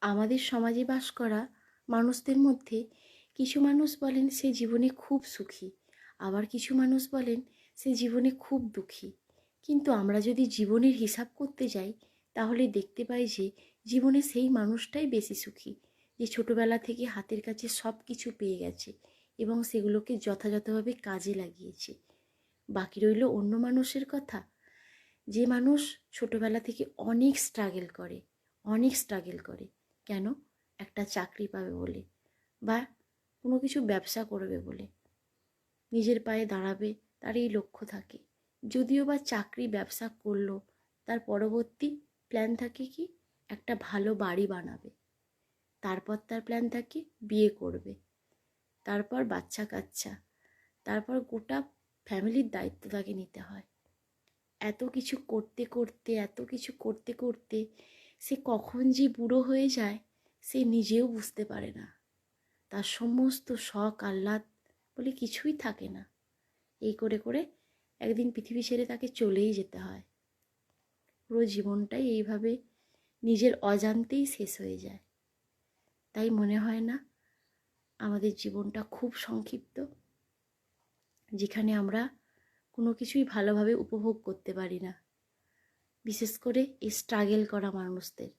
আমাদের সমাজে বাস করা মানুষদের মধ্যে কিছু মানুষ বলেন সে জীবনে খুব সুখী, আবার কিছু মানুষ বলেন সে জীবনে খুব দুঃখী। কিন্তু আমরা যদি জীবনের হিসাব করতে যাই, তাহলে দেখতে পাই যে জীবনে সেই মানুষটাই বেশি সুখী, যে ছোটোবেলা থেকে হাতের কাছে সব কিছু পেয়ে গেছে এবং সেগুলোকে যথাযথভাবে কাজে লাগিয়েছে। বাকি রইল অন্য মানুষের কথা। যে মানুষ ছোটোবেলা থেকে অনেক স্ট্রাগল করে, অনেক স্ট্রাগল করে কেন একটা চাকরি পাবে বলে? বা কোনো কিছু ব্যবসা করবে বলে? নিজের পায়ে দাঁড়াবে তার এই লক্ষ্য থাকে। যদিও বা চাকরি ব্যবসা করল, তার পরবর্তী প্ল্যান থাকে কি? একটা ভালো বাড়ি বানাবে। তারপর তার প্ল্যান থাকে বিয়ে করবে। তারপর বাচ্চা কাচ্চা। তারপর গোটা ফ্যামিলির দায়িত্ব তাকে নিতে হয়। এত কিছু করতে করতে, এত কিছু করতে করতে সে কখন যে বুড়ো হয়ে যায়, সে নিজেও বুঝতে পারে না। তার সমস্ত শখ, আহ্লাদ বলে কিছুই থাকে না। এই করে করে একদিন পৃথিবী ছেড়ে তাকে চলেই যেতে হয়। পুরো জীবনটাই এইভাবে নিজের অজান্তেই শেষ হয়ে যায়। তাই মনে হয় না আমাদের জীবনটা খুব সংক্ষিপ্ত, যেখানে আমরা কোনো কিছুই ভালোভাবে উপভোগ করতে পারি না। বিশেষ করে এই স্ট্রাগেল করা মানুষদের।